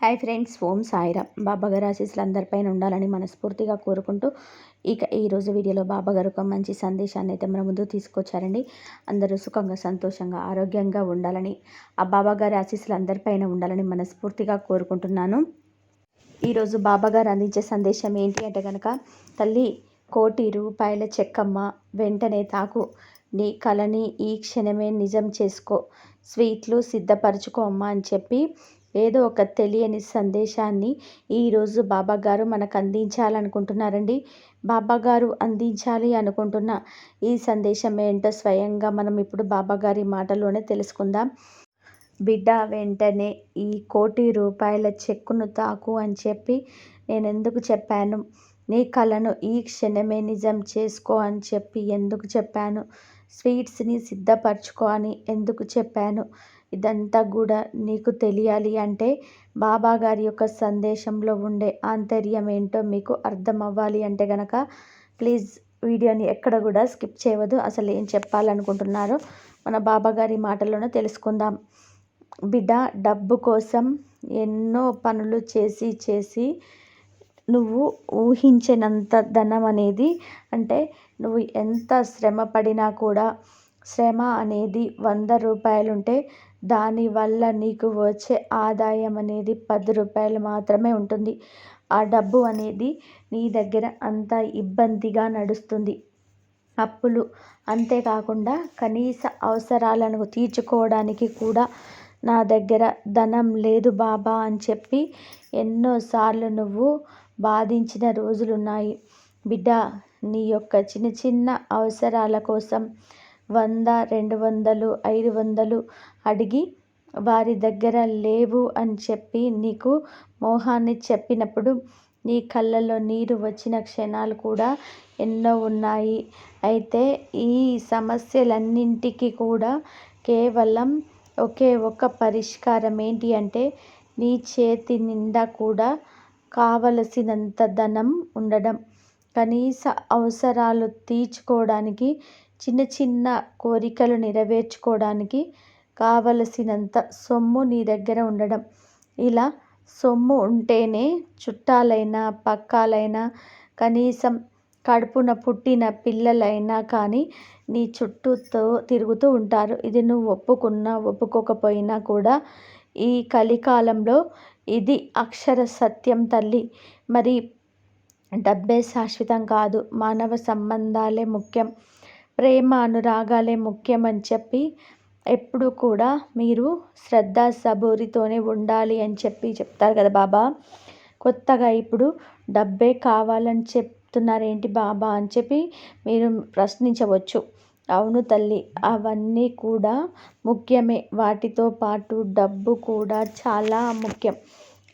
Hi friends ఓం సాయిరామ్. బాబాగారు ఆశీస్సులు అందరిపైన ఉండాలని మనస్ఫూర్తిగా కోరుకుంటూ ఇక ఈరోజు వీడియోలో బాబాగారు ఒక మంచి సందేశాన్ని అయితే మన ముందు తీసుకొచ్చారండి. అందరూ సుఖంగా సంతోషంగా ఆరోగ్యంగా ఉండాలని ఆ బాబాగారి ఆశీస్సులు అందరిపైన ఉండాలని మనస్ఫూర్తిగా కోరుకుంటున్నాను. ఈరోజు బాబాగారు అందించే సందేశం ఏంటి అంటే కనుక తల్లి కోటి రూపాయల చెక్కమ్మ వెంటనే తాకు. నీ కళని ఈ క్షణమే నిజం చేసుకో. స్వీట్లు సిద్ధపరచుకో అమ్మ అని చెప్పి ఏదో ఒక తెలియని సందేశాన్ని ఈరోజు బాబాగారు మనకు అందించాలనుకుంటున్నారండి. బాబాగారు అందించాలి అనుకుంటున్న ఈ సందేశం ఏంటో స్వయంగా మనం ఇప్పుడు బాబాగారి మాటలోనే తెలుసుకుందాం. బిడ్డ వెంటనే ఈ కోటి రూపాయల చెక్కును తాకు అని చెప్పి నేను ఎందుకు చెప్పాను? నీ కళను ఈ క్షణమే నిజం చేసుకో అని చెప్పి ఎందుకు చెప్పాను? స్వీట్స్ని సిద్ధపరచుకో అని ఎందుకు చెప్పాను? ఇదంతా కూడా నీకు తెలియాలి అంటే బాబా గారి యొక్క సందేశంలో ఉండే ఆంతర్యం ఏంటో మీకు అర్థం అవ్వాలి అంటే కనుక ప్లీజ్ వీడియోని ఎక్కడ కూడా స్కిప్ చేయవద్దు. అసలు ఏం చెప్పాలనుకుంటున్నారో మన బాబా గారి మాటల్లోనే తెలుసుకుందాం. బిడ్డ డబ్బు కోసం ఎన్నో పనులు చేసి చేసి నువ్వు ఊహించినంత ధనం అనేది అంటే నువ్వు ఎంత శ్రమ పడినా కూడా శ్రమ అనేది వంద రూపాయలుంటే దానివల్ల నీకు వచ్చే ఆదాయం అనేది పది రూపాయలు మాత్రమే ఉంటుంది. ఆ డబ్బు అనేది నీ దగ్గర అంత ఇబ్బందిగా నడుస్తుంది. అప్పులు అంతేకాకుండా కనీస అవసరాలను తీర్చుకోవడానికి కూడా నా దగ్గర ధనం లేదు బాబా అని చెప్పి ఎన్నోసార్లు నువ్వు బాధించిన రోజులున్నాయి. బిడ్డ నీ యొక్క చిన్న చిన్న అవసరాల కోసం వంద రెండు వందలు ఐదు వందలు అడిగి వారి దగ్గర లేవు అని చెప్పి నీకు మోహాన్ని చెప్పినప్పుడు నీ కళ్ళల్లో నీరు వచ్చిన క్షణాలు కూడా ఎన్నో ఉన్నాయి. అయితే ఈ సమస్యలన్నింటికి కూడా కేవలం ఒకే ఒక పరిష్కారం ఏంటి అంటే నీ చేతి నిండా కూడా కావలసినంత ధనం ఉండడం. కనీస అవసరాలు తీర్చుకోవడానికి చిన్న చిన్న కోరికలు నెరవేర్చుకోవడానికి కావలసినంత సొమ్ము నీ దగ్గర ఉండడం. ఇలా సొమ్ము ఉంటేనే చుట్టాలైనా పక్కాలైనా కనీసం కడుపున పుట్టిన పిల్లలైనా కానీ నీ చుట్టూతో తిరుగుతూ ఉంటారు. ఇది నువ్వు ఒప్పుకున్నా ఒప్పుకోకపోయినా కూడా ఈ కలికాలంలో ఇది అక్షర సత్యం తల్లి. మరి డబ్బే శాశ్వతం కాదు. మానవ సంబంధాలే ముఖ్యం. ప్రేమ అనురాగాలే ముఖ్యమని చెప్పి ఎప్పుడు కూడా మీరు శ్రద్ధ సబూరితోనే ఉండాలి అని చెప్పి చెప్తారు కదా బాబా. కొత్తగా ఇప్పుడు డబ్బే కావాలని చెప్తున్నారేంటి బాబా అని చెప్పి మీరు ప్రశ్నించవచ్చు. అవును తల్లి అవన్నీ కూడా ముఖ్యమే. వాటితో పాటు డబ్బు కూడా చాలా ముఖ్యం.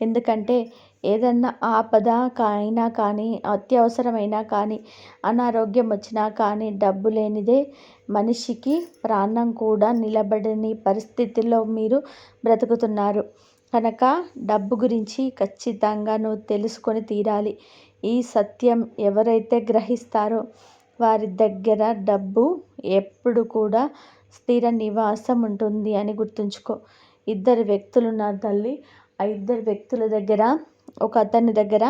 ఎందుకంటే ఏదన్నా ఆపద అయినా కానీ అత్యవసరమైనా కానీ అనారోగ్యం వచ్చినా కానీ డబ్బు లేనిదే మనిషికి ప్రాణం కూడా నిలబడని పరిస్థితిలో మీరు బ్రతుకుతున్నారు. కనుక డబ్బు గురించి ఖచ్చితంగా నువ్వు తెలుసుకొని తీరాలి. ఈ సత్యం ఎవరైతే గ్రహిస్తారో వారి దగ్గర డబ్బు ఎప్పుడు కూడా స్థిర నివాసం ఉంటుంది అని గుర్తుంచుకో. ఇద్దరు వ్యక్తులు ఉన్నారు తల్లి. ఆ ఇద్దరు వ్యక్తుల దగ్గర ఒక అతని దగ్గర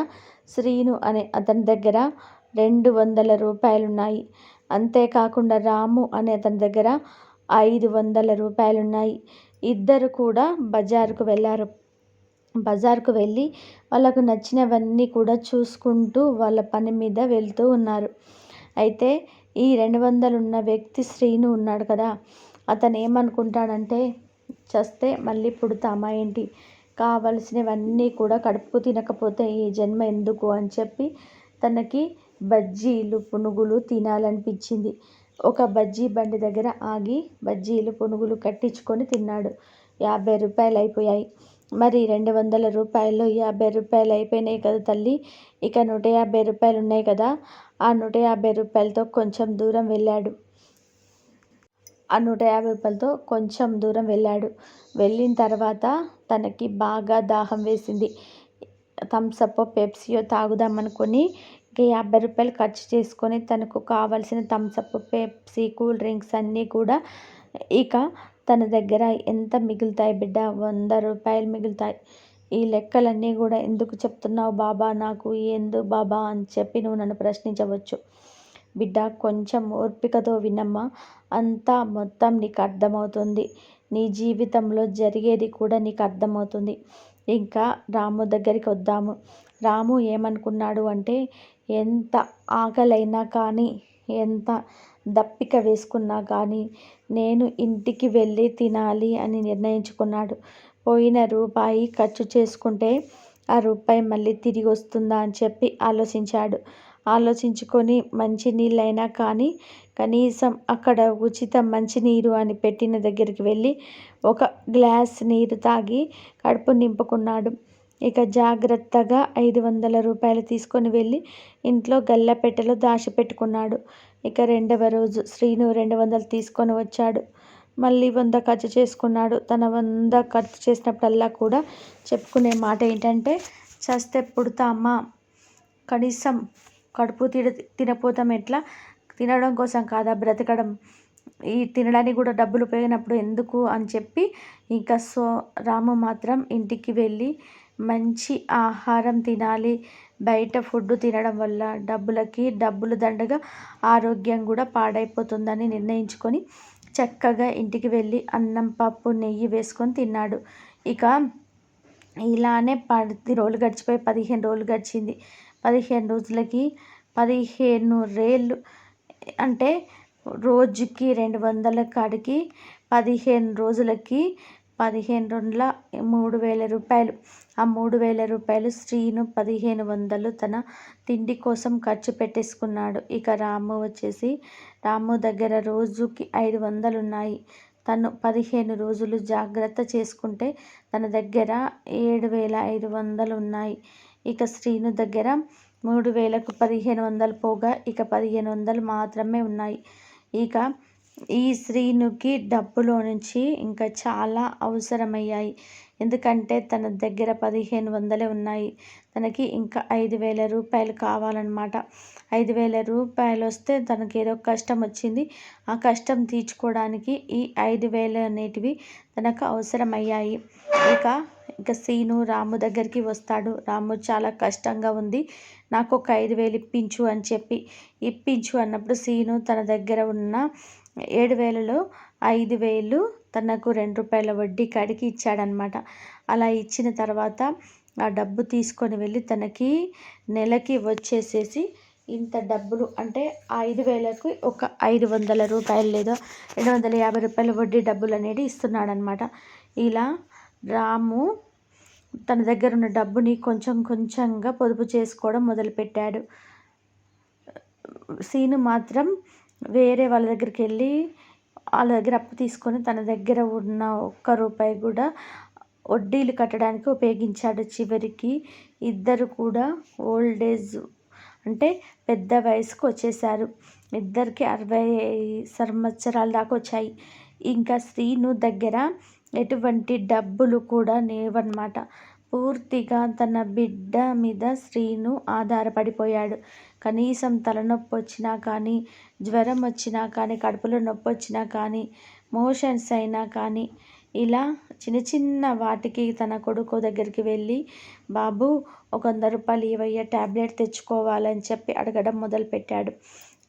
శ్రీను అనే అతని దగ్గర రెండు వందల రూపాయలు ఉన్నాయి అంతేకాకుండా రాము అనే అతని దగ్గర ఐదు వందల రూపాయలు ఉన్నాయి ఇద్దరు కూడా బజారుకు వెళ్ళారు బజార్కు వెళ్ళి వాళ్ళకు నచ్చినవన్నీ కూడా చూసుకుంటూ వాళ్ళ పని మీద వెళ్తూ ఉన్నారు. అయితే ఈ రెండు వందలు ఉన్న వ్యక్తి శ్రీను ఉన్నాడు కదా అతను ఏమనుకుంటాడంటే చస్తే మళ్ళీ పుడతామా ఏంటి? కావలసినవన్నీ కూడా కడుపు తినకపోతే ఈ జన్మ ఎందుకు అని చెప్పి తనకి బజ్జీలు పునుగులు తినాలనిపించింది. ఒక బజ్జీ బండి దగ్గర ఆగి బజ్జీలు పునుగులు కట్టించుకొని తిన్నాడు. యాభై రూపాయలు అయిపోయాయి. మరి రెండు వందల రూపాయలు యాభై రూపాయలు అయిపోయినాయి కదా తల్లి. ఇక నూట యాభై రూపాయలు ఉన్నాయి కదా. ఆ నూట యాభై రూపాయలతో కొంచెం దూరం వెళ్ళాడు. ఆ నూట యాభై రూపాయలతో కొంచెం దూరం వెళ్ళాడు. వెళ్ళిన తర్వాత తనకి బాగా దాహం వేసింది. థమ్సప్ పెప్సీయో తాగుదామనుకొని ఇంకా యాభై రూపాయలు ఖర్చు చేసుకొని తనకు కావాల్సిన థమ్సప్ పెప్సీ కూల్ డ్రింక్స్ అన్నీ కూడా ఇక తన దగ్గర ఎంత మిగులుతాయి బిడ్డ? వంద రూపాయలు మిగులుతాయి. ఈ లెక్కలన్నీ కూడా ఎందుకు చెప్తున్నావు బాబా? నాకు ఎందు బాబా అని చెప్పి నువ్వు నన్ను ప్రశ్నించవచ్చు. బిడ్డ కొంచెం ఓర్పికతో వినమ్మా. అంతా మొత్తం నీకు అర్థమవుతుంది. నీ జీవితంలో జరిగేది కూడా నీకు అర్థమవుతుంది. ఇంకా రాము దగ్గరికి వద్దాము. రాము ఏమనుకున్నాడు అంటే ఎంత ఆకలైనా కానీ ఎంత దప్పిక వేసుకున్నా కానీ నేను ఇంటికి వెళ్ళి తినాలి అని నిర్ణయించుకున్నాడు. పోయిన రూపాయి ఖర్చు చేసుకుంటే ఆ రూపాయి మళ్ళీ తిరిగి వస్తుందా అని చెప్పి ఆలోచించాడు. ఆలోచించుకొని మంచి నీళ్ళైనా కానీ కనీసం అక్కడ ఉచిత మంచినీరు అని పెట్టిన దగ్గరికి వెళ్ళి ఒక గ్లాస్ నీరు తాగి కడుపు నింపుకున్నాడు. ఇక జాగ్రత్తగా ఐదు వందల రూపాయలు తీసుకొని వెళ్ళి ఇంట్లో గల్లపెట్టెలో దాచిపెట్టుకున్నాడు. ఇక రెండవ రోజు శ్రీను రెండు వందలు తీసుకొని వచ్చాడు. మళ్ళీ వంద ఖర్చు చేసుకున్నాడు. తన వంద ఖర్చు చేసినప్పుడల్లా కూడా చెప్పుకునే మాట ఏంటంటే చస్తే పుడతామా కనీసం కడుపు తిన తినపోతాం ఎట్లా? తినడం కోసం కాదా? బ్రతకడం. ఈ తినడానికి కూడా డబ్బులు పోయినప్పుడు ఎందుకు అని చెప్పి ఇంకా సో రాము మాత్రం ఇంటికి వెళ్ళి మంచి ఆహారం తినాలి. బయట ఫుడ్ తినడం వల్ల డబ్బులకి డబ్బులు దండగా ఆరోగ్యం కూడా పాడైపోతుందని నిర్ణయించుకొని చక్కగా ఇంటికి వెళ్ళి అన్నం పప్పు నెయ్యి వేసుకొని తిన్నాడు. ఇక ఇలానే పది రోజులు గడిచిపోయి పదిహేను రోజులు గడిచింది. పదిహేను రోజులకి పదిహేను రేళ్ళు అంటే రోజుకి రెండు వందల కాడికి పదిహేను రోజులకి పదిహేను రెండుల మూడు వేల రూపాయలు. ఆ మూడు వేల రూపాయలు శ్రీను పదిహేను వందలు తన తిండి కోసం ఖర్చు పెట్టేసుకున్నాడు. ఇక రాము వచ్చేసి రాము దగ్గర రోజుకి ఐదు వందలు ఉన్నాయి. తను పదిహేను రోజులు జాగ్రత్త చేసుకుంటే తన దగ్గర ఏడు వేల ఐదు వందలు ఉన్నాయి. ఇక శ్రీను దగ్గర మూడు వేలకు పదిహేను వందలు పోగా ఇక పదిహేను వందలు మాత్రమే ఉన్నాయి. ఇక ఈ శ్రీనుకి డబ్బులో నుంచి ఇంకా చాలా అవసరమయ్యాయి. ఎందుకంటే తన దగ్గర పదిహేను వందలే ఉన్నాయి. తనకి ఇంకా ఐదు వేల రూపాయలు కావాలన్నమాట. ఐదు వేల రూపాయలు వస్తే తనకి ఏదో కష్టం వచ్చింది. ఆ కష్టం తీర్చుకోవడానికి ఈ ఐదు వేలు అనేటివి తనకు అవసరమయ్యాయి. ఇక ఇక సీను రాము దగ్గరికి వస్తాడు. రాము చాలా కష్టంగా ఉంది. నాకు ఒక ఐదు వేలు ఇప్పించు అని చెప్పి. ఇప్పించు అన్నప్పుడు సీను తన దగ్గర ఉన్న ఏడు వేలలో ఐదు వేలు తనకు రెండు రూపాయల వడ్డీ కాడికి ఇచ్చాడనమాట అలా ఇచ్చిన తర్వాత ఆ డబ్బు తీసుకొని వెళ్ళి తనకి నెలకి వచ్చేసేసి ఇంత డబ్బులు అంటే ఐదు వేలకు ఒక ఐదు వందల రూపాయలు లేదా రెండు వందల యాభై రూపాయల వడ్డీ డబ్బులు అనేది ఇస్తున్నాడనమాట ఇలా రాము తన దగ్గర ఉన్న డబ్బుని కొంచెం కొంచెంగా పొదుపు చేసుకోవడం మొదలుపెట్టాడు. సీను మాత్రం వేరే వాళ్ళ దగ్గరికి వెళ్ళి వాళ్ళ దగ్గర అప్పు తీసుకొని తన దగ్గర ఉన్న ఒక్క రూపాయి కూడా వడ్డీలు కట్టడానికి ఉపయోగించాడు చివరికి. ఇద్దరు కూడా ఓల్డ్ ఏజ్ అంటే పెద్ద వయసుకు వచ్చేసారు ఇద్దరికి అరవై సంవత్సరాల దాకా వచ్చాయి. ఇంకా శ్రీను దగ్గర ఎటువంటి డబ్బులు కూడా లేవన్నమాట. పూర్తిగా తన బిడ్డ మీద శ్రీను ఆధారపడిపోయాడు. కనీసం తలనొప్పి వచ్చినా కానీ జ్వరం వచ్చినా కానీ కడుపులో నొప్పి వచ్చినా కానీ మోషన్స్ అయినా కానీ ఇలా చిన్న చిన్న వాటికి తన కొడుకు దగ్గరికి వెళ్ళి బాబు ఒక వంద రూపాయలు ఇవయ్య ట్యాబ్లెట్ తెచ్చుకోవాలని చెప్పి అడగడం మొదలుపెట్టాడు.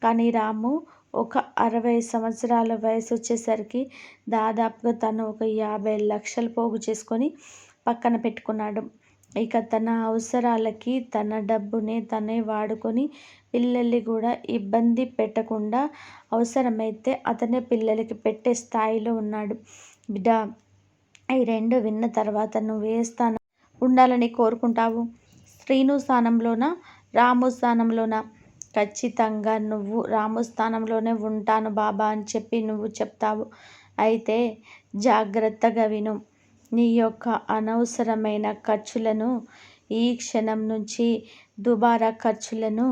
కానీ రాము ఒక అరవై సంవత్సరాల వయసు వచ్చేసరికి దాదాపుగా తను ఒక యాభై లక్షలు పోగు చేసుకొని పక్కన పెట్టుకున్నాడు. ఇక తన అవసరాలకి తన డబ్బుని తనే వాడుకొని పిల్లల్ని కూడా ఇబ్బంది పెట్టకుండా అవసరమైతే అతనే పిల్లలకి పెట్టే స్థాయిలో ఉన్నాడు. బిడ్డ ఈ రెండు విన్న తర్వాత నువ్వు ఏ స్థానం ఉండాలని కోరుకుంటావు? శ్రీను స్థానంలోనా? రాము స్థానంలోనా? ఖచ్చితంగా నువ్వు రాము స్థానంలోనే ఉంటాను బాబా అని చెప్పి నువ్వు చెప్తావు. అయితే జాగ్రత్తగా విను. నీ యొక్క అనవసరమైన ఖర్చులను ఈ క్షణం నుంచి దుబారా ఖర్చులను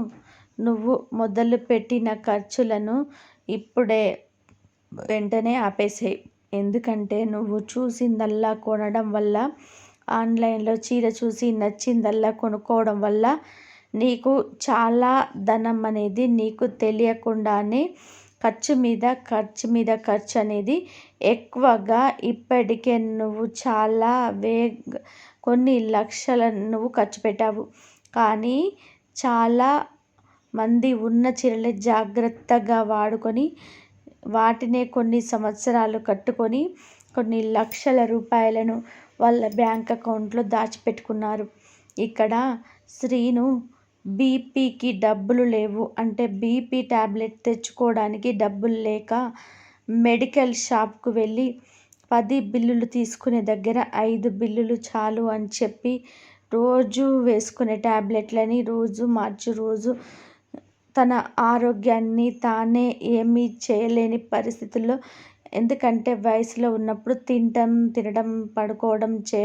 నువ్వు మొదలుపెట్టిన ఖర్చులను ఇప్పుడే వెంటనే ఆపేసేయి. ఎందుకంటే నువ్వు చూసిందల్లా కొనడం వల్ల ఆన్లైన్లో చీర చూసి నచ్చిందల్లా కొనుక్కోవడం వల్ల నీకు చాలా ధనం అనేది నీకు తెలియకుండానే ఖర్చు మీద ఖర్చు మీద ఖర్చు అనేది ఎక్కువగా ఇప్పటికే నువ్వు చాలా వేగ కొన్ని లక్షల నువ్వు ఖర్చు పెట్టావు. కానీ చాలా మంది ఉన్న చీరలే జాగ్రత్తగా వాడుకొని వాటినే కొన్ని సంవత్సరాలు కట్టుకొని కొన్ని లక్షల రూపాయలను వాళ్ళ బ్యాంక్ అకౌంట్లో దాచిపెట్టుకున్నారు. ఇక్కడ స్త్రీను బీపీకి డబ్బులు లేవు అంటే బీపీ ట్యాబ్లెట్ తెచ్చుకోవడానికి డబ్బులు లేక మెడికల్ షాప్కు వెళ్ళి పది బిల్లులు తీసుకునే దగ్గర ఐదు బిల్లులు చాలు అని చెప్పి రోజు వేసుకునే ట్యాబ్లెట్లని రోజు మార్చి రోజు తన ఆరోగ్యాన్ని తానే ఏమీ చేయలేని పరిస్థితుల్లో ఎందుకంటే వయసులో ఉన్నప్పుడు తినటం తినడం పడుకోవడం చే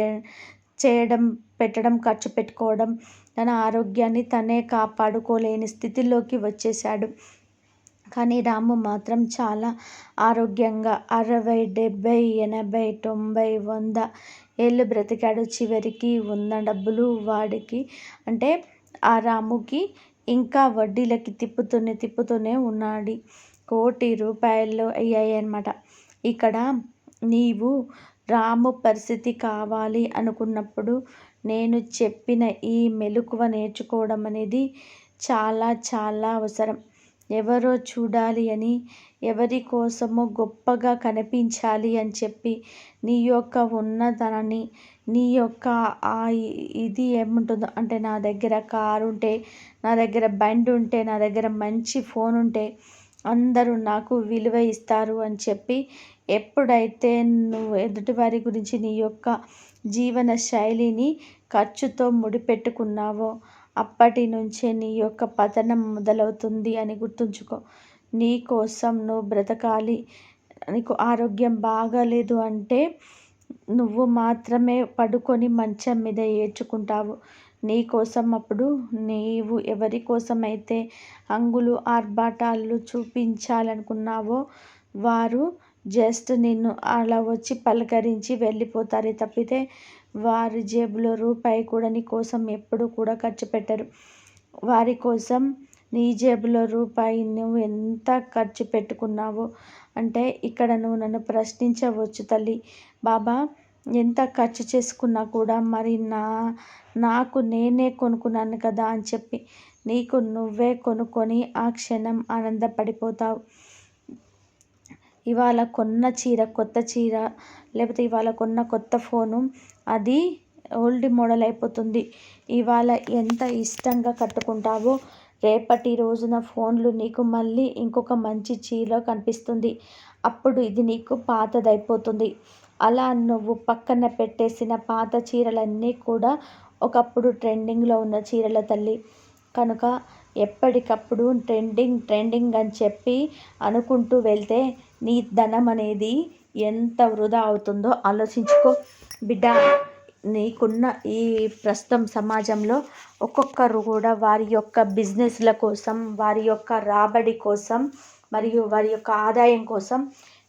చేయడం పెట్టడం ఖర్చు పెట్టుకోవడం తన ఆరోగ్యాన్ని తనే కాపాడుకోలేని స్థితిలోకి వచ్చేసాడు కానీ రాము మాత్రం చాలా ఆరోగ్యంగా అరవై డెబ్భై ఎనభై తొంభై వంద ఏళ్ళు బ్రతికాడు. చివరికి ఉన్న డబ్బులు వాడికి అంటే ఆ రాముకి ఇంకా వడ్డీలకి తిప్పుతూనే తిప్పుతూనే ఉన్నాడు. కోటి రూపాయలు అయ్యాయి అన్నమాట ఇక్కడ నీవు రాము పరిస్థితి కావాలి అనుకున్నప్పుడు నేను చెప్పిన ఈ మెలకువ నేర్చుకోవడం అనేది చాలా చాలా అవసరం. ఎవరో చూడాలి అని ఎవరి కోసమో గొప్పగా కనిపించాలి అని చెప్పి నీ యొక్క ఉన్నతనాన్ని నీ యొక్క ఆ ఇది ఏముంటుందో అంటే నా దగ్గర కారు ఉంటే నా దగ్గర బండి ఉంటే నా దగ్గర మంచి ఫోన్ ఉంటే అందరూ నాకు విలువ ఇస్తారు అని చెప్పి ఎప్పుడైతే నువ్వు ఎదుటివారి గురించి నీ యొక్క జీవన శైలిని ఖర్చుతో ముడిపెట్టుకున్నావో అప్పటి నుంచే నీ యొక్క పతనం మొదలవుతుంది అని గుర్తుంచుకో. నీ కోసం నువ్వు బ్రతకాలి. నీకు ఆరోగ్యం బాగాలేదు అంటే నువ్వు మాత్రమే పడుకొని మంచం మీద ఏడ్చుకుంటావు. నీ కోసం అప్పుడు నీవు ఎవరి కోసమైతే అంగులు ఆర్భాటాలు చూపించాలనుకున్నావో వారు జస్ట్ నిన్ను అలా వచ్చి పలకరించి వెళ్ళిపోతారే తప్పితే వారి జేబులో రూపాయి కూడా నీ కోసం ఎప్పుడు కూడా ఖర్చు పెట్టరు. వారి కోసం నీ జేబులో రూపాయి నువ్వు ఎంత ఖర్చు పెట్టుకున్నావో అంటే ఇక్కడ నువ్వు నన్ను ప్రశ్నించవచ్చు తల్లి. బాబా ఎంత ఖర్చు చేసుకున్నా కూడా మరి నా నాకు నేనే కొనుక్కున్నాను కదా అని చెప్పి నీకు నువ్వే కొనుక్కొని ఆ క్షణం ఆనందపడిపోతావు. ఇవాళ కొన్న చీర కొత్త చీర లేకపోతే ఇవాళ కొన్న కొత్త ఫోను అది ఓల్డ్ మోడల్ అయిపోతుంది. ఇవాళ ఎంత ఇష్టంగా కట్టుకుంటావో రేపటి రోజున ఫోన్లు నీకు మళ్ళీ ఇంకొక మంచి చీర కనిపిస్తుంది. అప్పుడు ఇది నీకు పాతదైపోతుంది. అలా నువ్వు పక్కన పెట్టేసిన పాత చీరలన్నీ కూడా ఒకప్పుడు ట్రెండింగ్లో ఉన్న చీరల తల్లి. కనుక ఎప్పటికప్పుడు ట్రెండింగ్ ట్రెండింగ్ అని చెప్పి అనుకుంటూ వెళ్తే నీ ధనం అనేది ఎంత వృధా అవుతుందో ఆలోచించుకో. బిడ్డ నీకున్న ఈ ప్రస్తుతం సమాజంలో ఒక్కొక్కరు కూడా వారి యొక్క బిజినెస్ల కోసం వారి యొక్క రాబడి కోసం మరియు వారి యొక్క ఆదాయం కోసం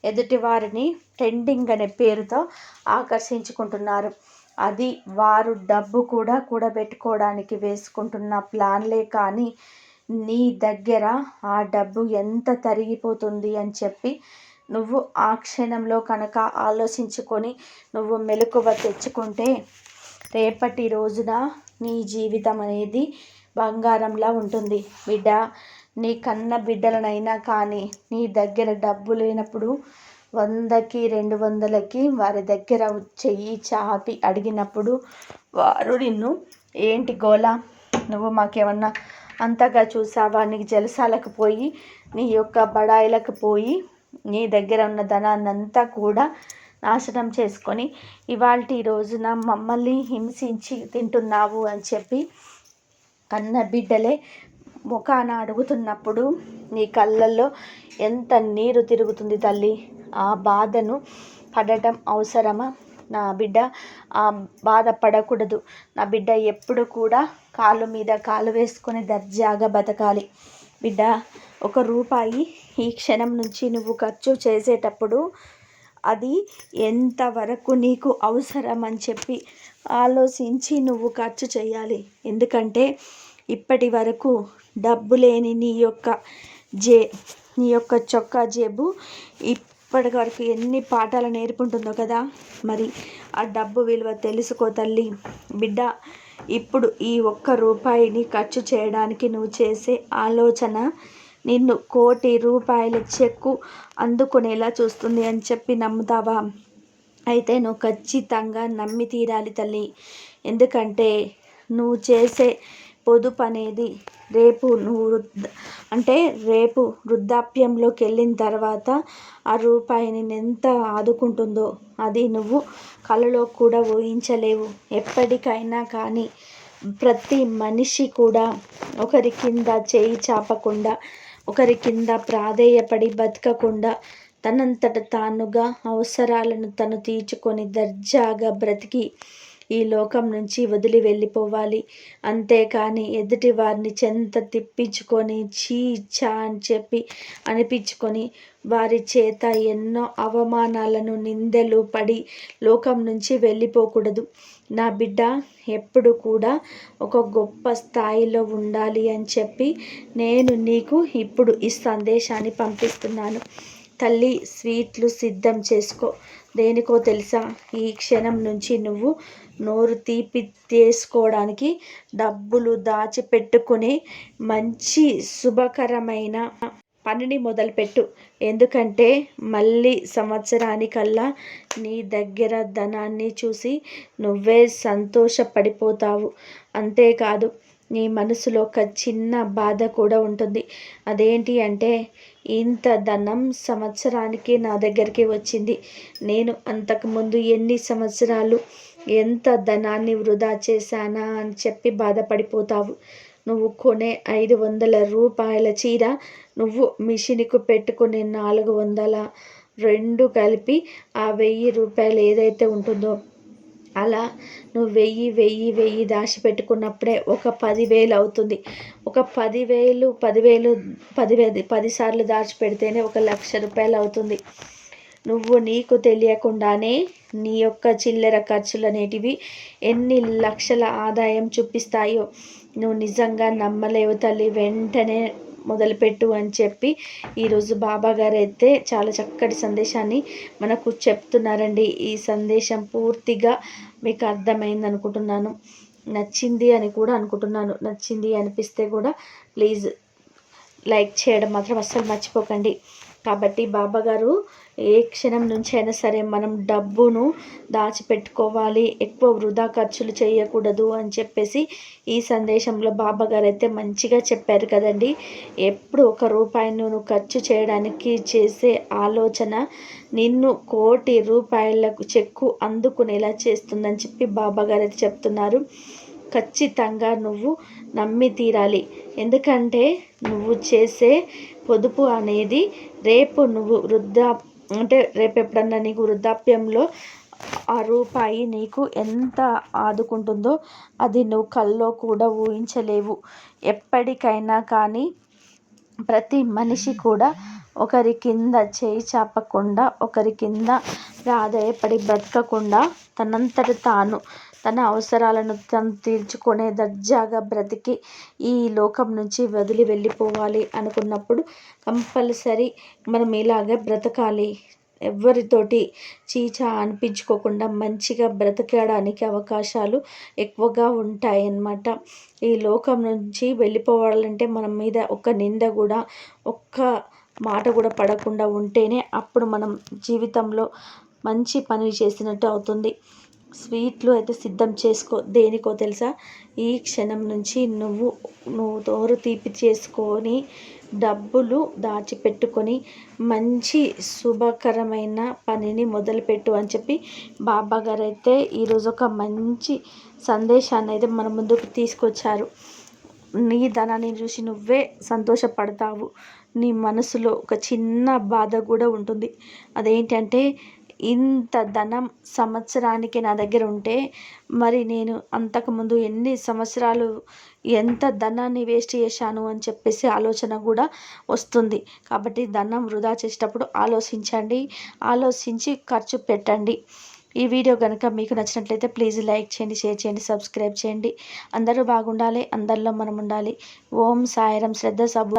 ఎదుటి వారిని ట్రెండింగ్ అనే పేరుతో ఆకర్షించుకుంటున్నారు. అది వారు డబ్బు కూడా కూడబెట్టుకోవడానికి వేసుకుంటున్న ప్లాన్లే కానీ నీ దగ్గర ఆ డబ్బు ఎంత తరిగిపోతుంది అని చెప్పి నువ్వు ఆ క్షణంలో కనుక ఆలోచించుకొని నువ్వు మెలకువ తెచ్చుకుంటే రేపటి రోజున నీ జీవితం అనేది బంగారంలా ఉంటుంది. బిడ్డ నీ కన్న బిడ్డలనైనా కానీ నీ దగ్గర డబ్బు లేనప్పుడు వందకి రెండు వందలకి వారి దగ్గర చెయ్యి చాపి అడిగినప్పుడు వారు నిన్ను ఏంటి గోలా? నువ్వు మాకేమన్నా అంతగా చూసావా? నీకు జలసాలకు పోయి నీ యొక్క బడాయిలకు పోయి నీ దగ్గర ఉన్న ధనాన్ని అంతా కూడా నాశనం చేసుకొని ఇవాళ రోజున మమ్మల్ని హింసించి తింటున్నావు అని చెప్పి కన్న బిడ్డలే ముఖాన అడుగుతున్నప్పుడు నీ కళ్ళల్లో ఎంత నీరు తిరుగుతుంది తల్లి? ఆ బాధను పడటం అవసరమా? నా బిడ్డ ఆ బాధ పడకూడదు. నా బిడ్డ ఎప్పుడు కూడా కాలు మీద కాలు వేసుకొని దర్జాగా బతకాలి. బిడ్డ ఒక రూపాయి ఈ క్షణం నుంచి నువ్వు ఖర్చు చేసేటప్పుడు అది ఎంతవరకు నీకు అవసరం అని చెప్పి ఆలోచించి నువ్వు ఖర్చు చేయాలి. ఎందుకంటే ఇప్పటి వరకు డబ్బు లేని నీ యొక్క జే నీ యొక్క చొక్కా జేబు ఇప్పటి వరకు ఎన్ని పాఠాలు నేర్పుంటుందో కదా. మరి ఆ డబ్బు విలువ తెలుసుకో తల్లి. బిడ్డ ఇప్పుడు ఈ ఒక్క రూపాయిని ఖర్చు చేయడానికి నువ్వు చేసే ఆలోచన నిన్ను కోటి రూపాయల చెక్కు అందుకునేలా చూస్తుంది అని చెప్పి నమ్ముతావా? అయితే నువ్వు ఖచ్చితంగా నమ్మి తీరాలి తల్లి. ఎందుకంటే నువ్వు చేసే పొదుపు అనేది రేపు నువ్వు అంటే రేపు వృద్ధాప్యంలోకి వెళ్ళిన తర్వాత ఆ రూపాయిని ఎంత ఆదుకుంటుందో అది నువ్వు కలలో కూడా ఊహించలేవు. ఎప్పటికైనా కానీ ప్రతి మనిషి కూడా ఒకరి కింద చేయి చాపకుండా ఒకరి కింద ప్రాధేయపడి బతకకుండా తనంతట తానుగా అవసరాలను తను తీర్చుకొని దర్జాగా బ్రతికి ఈ లోకం నుంచి వదిలి వెళ్ళిపోవాలి. అంతేకాని ఎదుటి వారిని చెంత తిప్పించుకొని చీ చా అని చెప్పి అనిపించుకొని వారి చేత ఎన్నో అవమానాలను నిందలు పడి లోకం నుంచి వెళ్ళిపోకూడదు. నా బిడ్డ ఎప్పుడు కూడా ఒక గొప్ప స్థాయిలో ఉండాలి అని చెప్పి నేను నీకు ఇప్పుడు ఈ సందేశాన్ని పంపిస్తున్నాను. తల్లి స్వీట్లు సిద్ధం చేసుకో. దేనికో తెలుసా? ఈ క్షణం నుంచి నువ్వు నోరు తీపి చేసుకోవడానికి డబ్బులు దాచిపెట్టుకునే మంచి శుభకరమైన పనిని మొదలుపెట్టు. ఎందుకంటే మళ్ళీ సంవత్సరానికల్లా నీ దగ్గర ధనాన్ని చూసి నువ్వే సంతోషపడిపోతావు. అంతేకాదు నీ మనసులో ఒక చిన్న బాధ కూడా ఉంటుంది. అదేంటి అంటే ఇంత ధనం సంవత్సరానికి నా దగ్గరికి వచ్చింది. నేను అంతకుముందు ఎన్ని సంవత్సరాలు ఎంత ధనాన్ని వృధా చేశానా అని చెప్పి బాధపడిపోతావు. నువ్వు కొనే ఐదు వందల రూపాయల చీర నువ్వు మిషన్కు పెట్టుకునే నాలుగు వందల రెండు కలిపి ఆ వెయ్యి రూపాయలు ఏదైతే ఉంటుందో అలా నువ్వు వెయ్యి వెయ్యి వెయ్యి దాచి పెట్టుకున్నప్పుడే ఒక పదివేలు అవుతుంది. ఒక పదివేలు పదివేలు పదివేలు పదిసార్లు దాచి పెడితేనే ఒక లక్ష రూపాయలు అవుతుంది. నువ్వు నీకు తెలియకుండానే నీ యొక్క చిల్లర ఖర్చులు అనేటివి ఎన్ని లక్షల ఆదాయం చూపిస్తాయో నువ్వు నిజంగా నమ్మలేవు తల్లి. వెంటనే మొదలుపెట్టు అని చెప్పి ఈరోజు బాబా గారు అయితే చాలా చక్కటి సందేశాన్ని మనకు చెప్తున్నారండి. ఈ సందేశం పూర్తిగా మీకు అర్థమైంది అనుకుంటున్నాను. నచ్చింది అని కూడా అనుకుంటున్నాను. నచ్చింది అనిపిస్తే కూడా ప్లీజ్ లైక్ చేయడం మాత్రం అస్సలు మర్చిపోకండి. కాబట్టి బాబా గారు ఏ క్షణం నుంచి అయినా సరే మనం డబ్బును దాచిపెట్టుకోవాలి ఎక్కువ వృధా ఖర్చులు చేయకూడదు అని చెప్పేసి ఈ సందేశంలో బాబా గారు అయితే మంచిగా చెప్పారు కదండి. ఎప్పుడు ఒక రూపాయిను నువ్వు ఖర్చు చేయడానికి చేసే ఆలోచన నిన్ను కోటి రూపాయలకు చెక్కు అందుకునేలా చేస్తుందని చెప్పి బాబా గారు అయితే చెప్తున్నారు. ఖచ్చితంగా నువ్వు నమ్మి తీరాలి. ఎందుకంటే నువ్వు చేసే పొదుపు అనేది రేపు నువ్వు వృద్ధా అంటే రేపు ఎప్పుడన్నా నీకు వృద్ధాప్యంలో ఆ రూపాయి నీకు ఎంత ఆదుకుంటుందో అది నువ్వు కల్లో కూడా ఊహించలేవు. ఎప్పటికైనా కానీ ప్రతి మనిషి కూడా ఒకరి కింద చేయి చాపకుండా ఒకరి కింద ప్రాధాయపడి బ్రతకకుండా తనంతట తాను తన అవసరాలను తను తీర్చుకునే దర్జాగా బ్రతికి ఈ లోకం నుంచి వదిలి వెళ్ళిపోవాలి అనుకున్నప్పుడు కంపల్సరీ మనం ఇలాగే బ్రతకాలి. ఎవరితోటి చీచా అనిపించుకోకుండా మంచిగా బ్రతకడానికి అవకాశాలు ఎక్కువగా ఉంటాయన్నమాట. ఈ లోకం నుంచి వెళ్ళిపోవాలంటే మన మీద ఒక నింద కూడా ఒక్క మాట కూడా పడకుండా ఉంటేనే అప్పుడు మనం జీవితంలో మంచి పని చేసినట్టు అవుతుంది. స్వీట్లు అయితే సిద్ధం చేసుకో దేనికో తెలుసా? ఈ క్షణం నుంచి నువ్వు నువ్వు తోరు తీపి చేసుకొని డబ్బులు దాచిపెట్టుకొని మంచి శుభకరమైన పనిని మొదలుపెట్టు అని చెప్పి బాబా గారు అయితే ఈరోజు ఒక మంచి సందేశాన్ని అయితే మన ముందుకు తీసుకొచ్చారు. నీ ధనాన్ని చూసి నువ్వే సంతోషపడతావు. నీ మనసులో ఒక చిన్న బాధ కూడా ఉంటుంది. అదేంటంటే ఇంత ధనం సంవత్సరానికి నా దగ్గర ఉంటే మరి నేను అంతకుముందు ఎన్ని సంవత్సరాలు ఎంత ధనాన్ని వేస్ట్ చేశాను అని చెప్పేసి ఆలోచన కూడా వస్తుంది. కాబట్టి ధనం వృధా చేసేటప్పుడు ఆలోచించండి. ఆలోచించి ఖర్చు పెట్టండి. ఈ వీడియో కనుక మీకు నచ్చినట్లయితే ప్లీజ్ లైక్ చేయండి షేర్ చేయండి సబ్స్క్రైబ్ చేయండి. అందరూ బాగుండాలి అందరిలో మనం ఉండాలి. ఓం సాయరం శ్రద్ధ సబ్